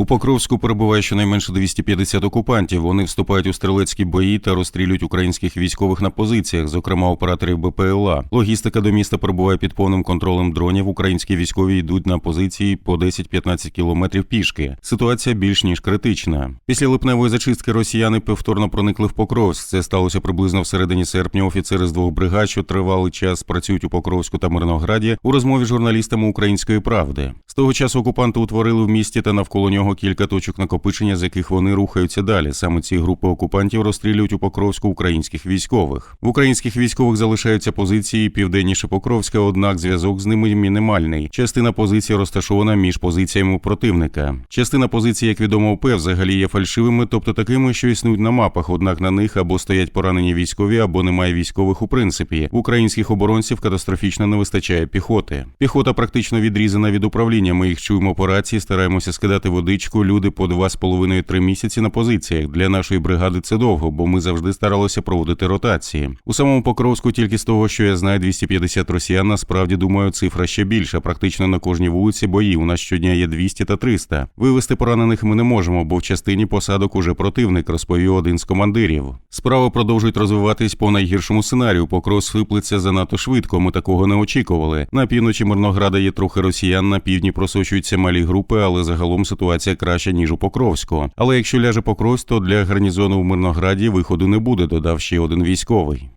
У Покровську перебуває щонайменше 250 окупантів. Вони вступають у стрілецькі бої та розстрілюють українських військових на позиціях, зокрема операторів БПЛА. Логістика до міста перебуває під повним контролем дронів. Українські військові йдуть на позиції по 10-15 кілометрів пішки. Ситуація більш ніж критична. Після липневої зачистки росіяни повторно проникли в Покровськ. Це сталося приблизно в середині серпня. Офіцери з двох бригад, що тривалий час працюють у Покровську та Мирнограді, у розмові з журналістами Української правди. З того часу окупанти утворили в місті та навколо нього кілька точок накопичення, з яких вони рухаються далі. Саме ці групи окупантів розстрілюють у Покровську українських військових. В українських військових залишаються позиції південніше Покровська, однак зв'язок з ними мінімальний. Частина позицій розташована між позиціями противника. Частина позицій, як відомо, ОП взагалі є фальшивими, тобто такими, що існують на мапах, однак на них або стоять поранені військові, або немає військових у принципі. Українських оборонців катастрофічно не вистачає піхоти. Піхота практично відрізана від управління. Ми їх чуємо по рації, стараємося скидати водичку. Люди по два з половиною три місяці на позиціях. Для нашої бригади це довго, бо ми завжди старалися проводити ротації. У самому Покровську, тільки з того, що я знаю, 250 росіян. Насправді думаю, цифра ще більша. Практично на кожній вулиці бої. У нас щодня є 200 та 300. Вивести поранених ми не можемо, бо в частині посадок уже противник, розповів один з командирів. Справи продовжують розвиватись по найгіршому сценарію. Покрос виплеться занадто швидко. Ми такого не очікували. На півночі Мирнограда є трохи росіян. На півдні просочуються малі групи, але загалом ситуація краща ніж у Покровську. Але якщо ляже Покровськ, то для гарнізону в Мирнограді виходу не буде. Додав ще один військовий.